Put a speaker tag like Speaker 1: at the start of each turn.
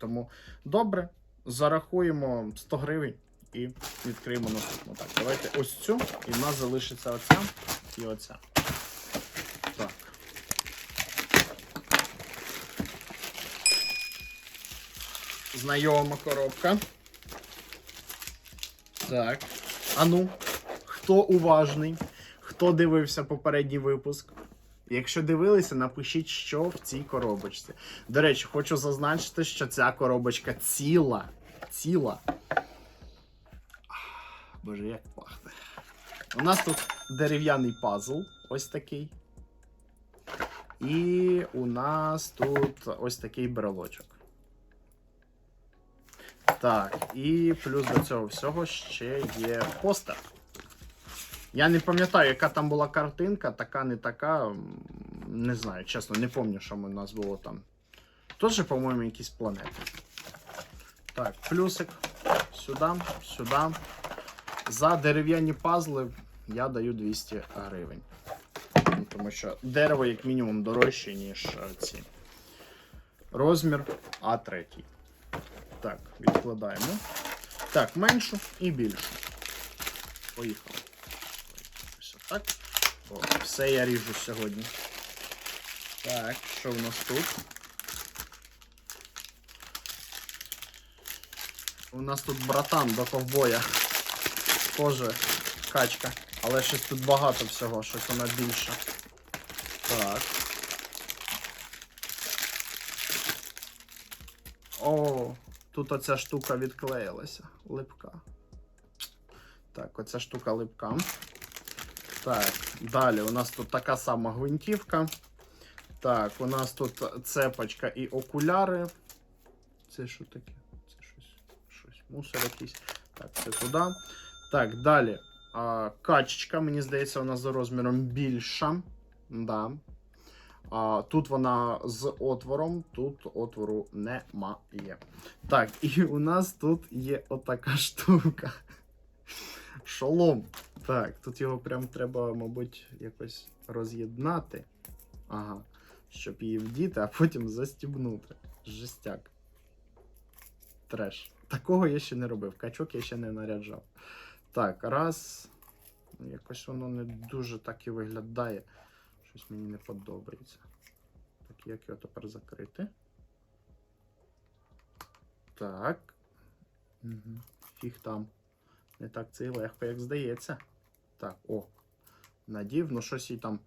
Speaker 1: Тому добре, зарахуємо 100 гривень і відкриємо наступну. Так, давайте ось цю, і в нас залишиться оця і оця. Так. Знайома коробка. Так. А ну, хто уважний? Хто дивився попередній випуск? Якщо дивилися, напишіть, що в цій коробочці. До речі, хочу зазначити, що ця коробочка ціла. Ціла. Боже, як пахне. У нас тут дерев'яний пазл, ось такий. І у нас тут ось такий брелочок. Так, і плюс до цього всього ще є постер. Я не пам'ятаю, яка там була картинка, така, не така. Не знаю, чесно, не пам'ятаю, що у нас було там. Теж, по-моєму, якісь планети. Так, плюсик. Сюди, сюди. За дерев'яні пазли я даю 200 гривень. Тому що дерево, як мінімум, дорожче, ніж е, ці. Розмір А3. Так, відкладаємо. Так, меншу і більшу. Поїхали. Так. О, все я ріжу сьогодні. Так, що в нас тут? У нас тут братан до ковбоя. Тоже качка. Але щось тут багато всього, щось вона більше. Так. О, тут оця штука відклеїлася. Липка. Так, оця штука липка. Так, далі у нас тут така сама гвинтівка. Так, у нас тут цепочка і окуляри. Це що таке? Це щось, щось, мусор якийсь. Так, це туди. Так, далі. А, качечка, мені здається, вона за розміром більша. Да. А, тут вона з отвором, тут отвору немає. Так, і у нас тут є отака штука. Шолом. Так, тут його прям треба, мабуть, якось роз'єднати. Ага. Щоб її вдіти, а потім застібнути. Жестяк. Треш. Такого я ще не робив. Качок я ще не наряджав. Так, раз. Ну, Якось воно не дуже так і виглядає. Щось мені не подобається. Так, як його тепер закрити? Так. Угу. Фіг там. Не так це і легко, як здається. Так, о. Надів, ну щось їй там